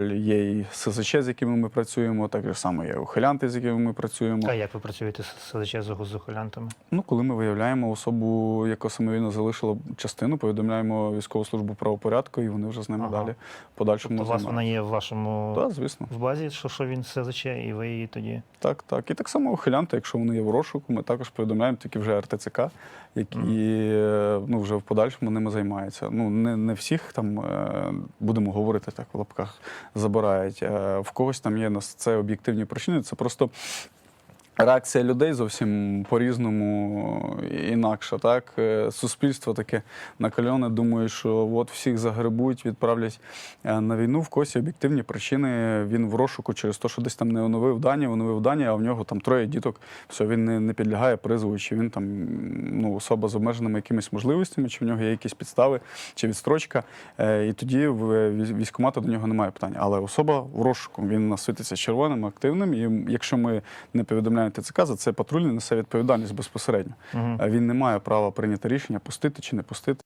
Є і СЗЧ, з якими ми працюємо, так само є ухилянти, з якими ми працюємо. А як ви працюєте з СЗЧ з ухилянтами? Ну, коли ми виявляємо особу, яка самовільно залишила частину, повідомляємо військову службу правопорядку, і вони вже з ними Ага. далі подальшому Тобто у вас вона є в вашому Так, звісно. в базі, що, що він СЗЧ, і ви її тоді. Так, так. І так само ухилянти, якщо вони є в розшуку, ми також повідомляємо тільки вже РТЦК, які е, ну, вже в подальшому ними займаються. Ну, не, не всіх там, е, будемо говорити так в лапках, забирають. Е, В когось там є це об'єктивні причини. Це просто. Реакція людей зовсім по-різному інакша. Так? Е, Суспільство таке накальоне, думає, що от всіх загребуть, відправлять е, на війну. В є об'єктивні причини. Він в розшуку через те, що десь там не оновив дані, оновив дані, а в нього там троє діток. Все, він не, не підлягає призову, чи він там ну, особа з обмеженими якимись можливостями, чи в нього є якісь підстави, чи відстрочка. Е, І тоді в військ- військкомату до нього немає питань. Але особа в розшуку, він насвітиться червоним, активним. І якщо ми не повідомляємо ТЦК, за це патрульний несе відповідальність безпосередньо. Угу. Він не має права прийняти рішення, пустити чи не пустити.